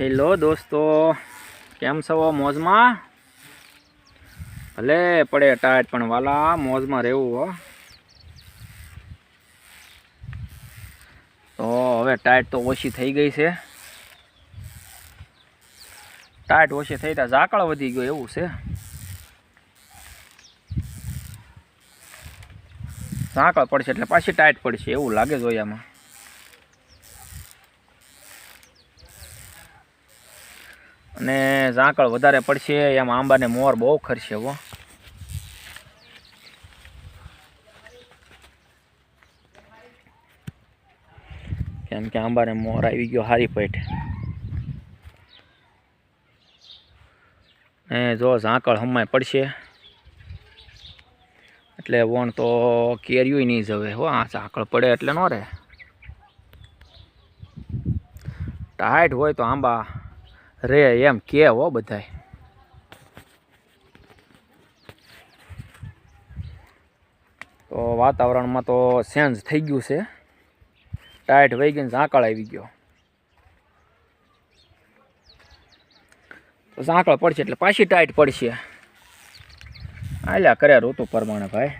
Hello દોસ્તો, કેમ છો મોજમાં? ભલે પડે ટાઈટ પણ વાલા, મોજમાં રહેવું હો. તો હવે ટાઈટ તો ઓછી થઈ ગઈ છે. ટાઈટ ઓછી થઈ ત્યાં ઝાકળ વધી ગયો, એવું છે. ઝાકળ પડશે એટલે પાછી ટાઈટ પડશે, એવું લાગે જોયામાં. અને ઝાંકળ વધારે પડશે, એમ આંબાને મોર બહુ ખરશે હો. કેમ કે આંબાને મોર આવી ગયો હારી પેઠે. એ જો ઝાંકળ હમાય પડશે, એટલે વણ તો કેર્યું નહીં જવે હો, આ ઝાંકળ પડે એટલે ન રહે. ટાઈટ હોય તો આંબા રે એમ કે હો બધાય. તો વાતાવરણમાં તો ચેન્જ થઈ ગયું છે. ટાઈટ વહી ગઈ ઝાકળ આવી ગયો. તો ઝાંકળ પડશે એટલે પાછી ટાઈટ પડશે. આલ્યા કર્યા ઋતુ પ્રમાણે ભાઈ.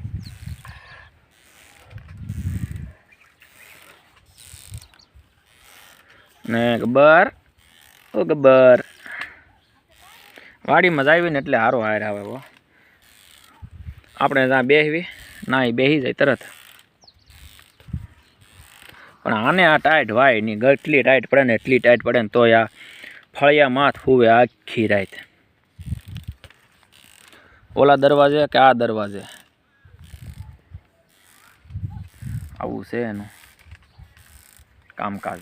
ને ગબ્બર ઓ ગબ્બર. વાડીમાં જ આવીને એટલે હારો હાર આવે હો. આપણે ત્યાં બેહવી, ના એ બેસી જાય તરત. પણ આને આ ટાઈટ વાયની એટલી ટાઈટ પડે ને એટલી ટાઈટ પડે ને તોય આ ફળિયા માથ હોવે આખી રાત. ઓલા દરવાજે કે આ દરવાજે? આવું છે એનું કામકાજ.